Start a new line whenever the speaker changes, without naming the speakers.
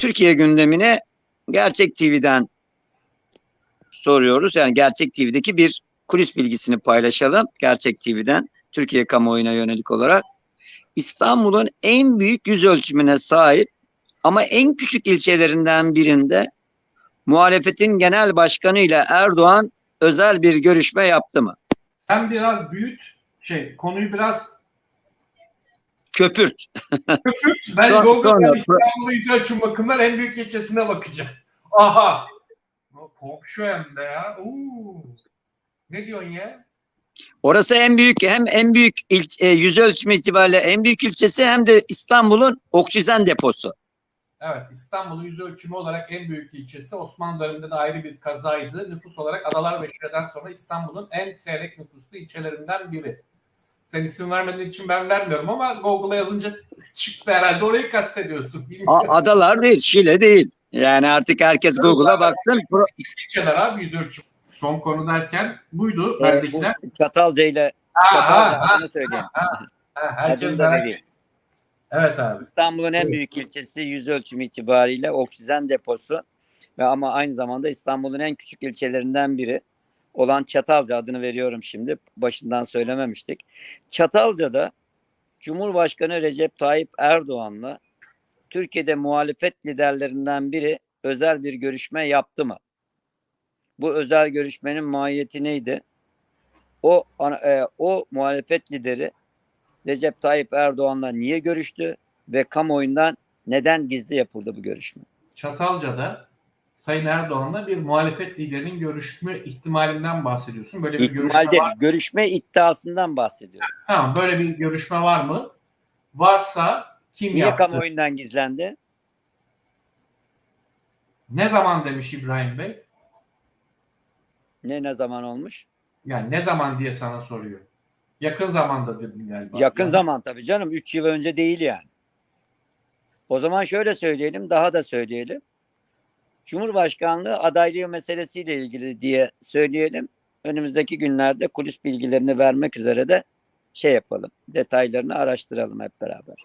Türkiye gündemine Gerçek TV'den soruyoruz. Yani Gerçek TV'deki bir kulis bilgisini paylaşalım. Gerçek TV'den Türkiye kamuoyuna yönelik olarak. İstanbul'un en büyük yüz ölçümüne sahip ama en küçük ilçelerinden birinde muhalefetin genel başkanı ile Erdoğan özel bir görüşme yaptı mı?
Sen biraz büyüt, şey konuyu biraz
Köpürt.
ben
Sonra- sonra-
İstanbul'u bakımından en büyük ilçesine bakacağım. Aha. Komşu hem de ya. Oo. Ne diyorsun ya?
Orası en büyük hem en büyük il, e, yüz ölçümü itibariyle en büyük ilçesi hem de İstanbul'un oksijen deposu.
Evet İstanbul'un yüz ölçümü olarak en büyük ilçesi Osmanlı döneminde de ayrı bir kazaydı. Nüfus olarak Adalar ve Şile'den sonra İstanbul'un en seyrek nüfuslu ilçelerinden biri. Sen isim vermediğin için ben vermiyorum ama Google'a yazınca çıktı herhalde orayı kastediyorsun.
A-
Bilmiyorum.
adalar değil, Şile değil. Yani artık herkes Google'a baksın. Pro-
ilçeler abi yüz ölçüm. Son konu derken buydu.
e, bu
Bendekiler.
Çatalca ile
Ha,
Çatalca
ha, ha,
adını söyleyeyim.
ha, herkes
Adını da
merak
vereyim.
Evet abi.
İstanbul'un en büyük ilçesi yüz ölçümü itibariyle oksijen deposu ve ama aynı zamanda İstanbul'un en küçük ilçelerinden biri olan Çatalca adını veriyorum şimdi. Başından söylememiştik. Çatalca'da Cumhurbaşkanı Recep Tayyip Erdoğan'la Türkiye'de muhalefet liderlerinden biri özel bir görüşme yaptı mı? Bu özel görüşmenin mahiyeti neydi? O e, o muhalefet lideri Recep Tayyip Erdoğan'la niye görüştü ve kamuoyundan neden gizli yapıldı bu görüşme?
Çatalca'da Sayın Erdoğan'la bir muhalefet liderinin görüşme ihtimalinden bahsediyorsun. Böyle bir
İhtimal
görüşme
değil,
var.
görüşme iddiasından bahsediyorum.
Tamam böyle bir görüşme var mı? Varsa kim
Niye
yaptı?
kamuoyundan gizlendi?
Ne zaman demiş İbrahim Bey?
Ne ne zaman olmuş?
Yani ne zaman diye sana soruyor. Yakın zamanda dedim galiba.
Yakın
Yani
zaman tabii canım. 3 yıl önce değil yani. O zaman şöyle söyleyelim, daha da söyleyelim. Cumhurbaşkanlığı adaylığı meselesiyle ilgili diye söyleyelim. Önümüzdeki günlerde kulis bilgilerini vermek üzere de şey yapalım. Detaylarını araştıralım hep beraber.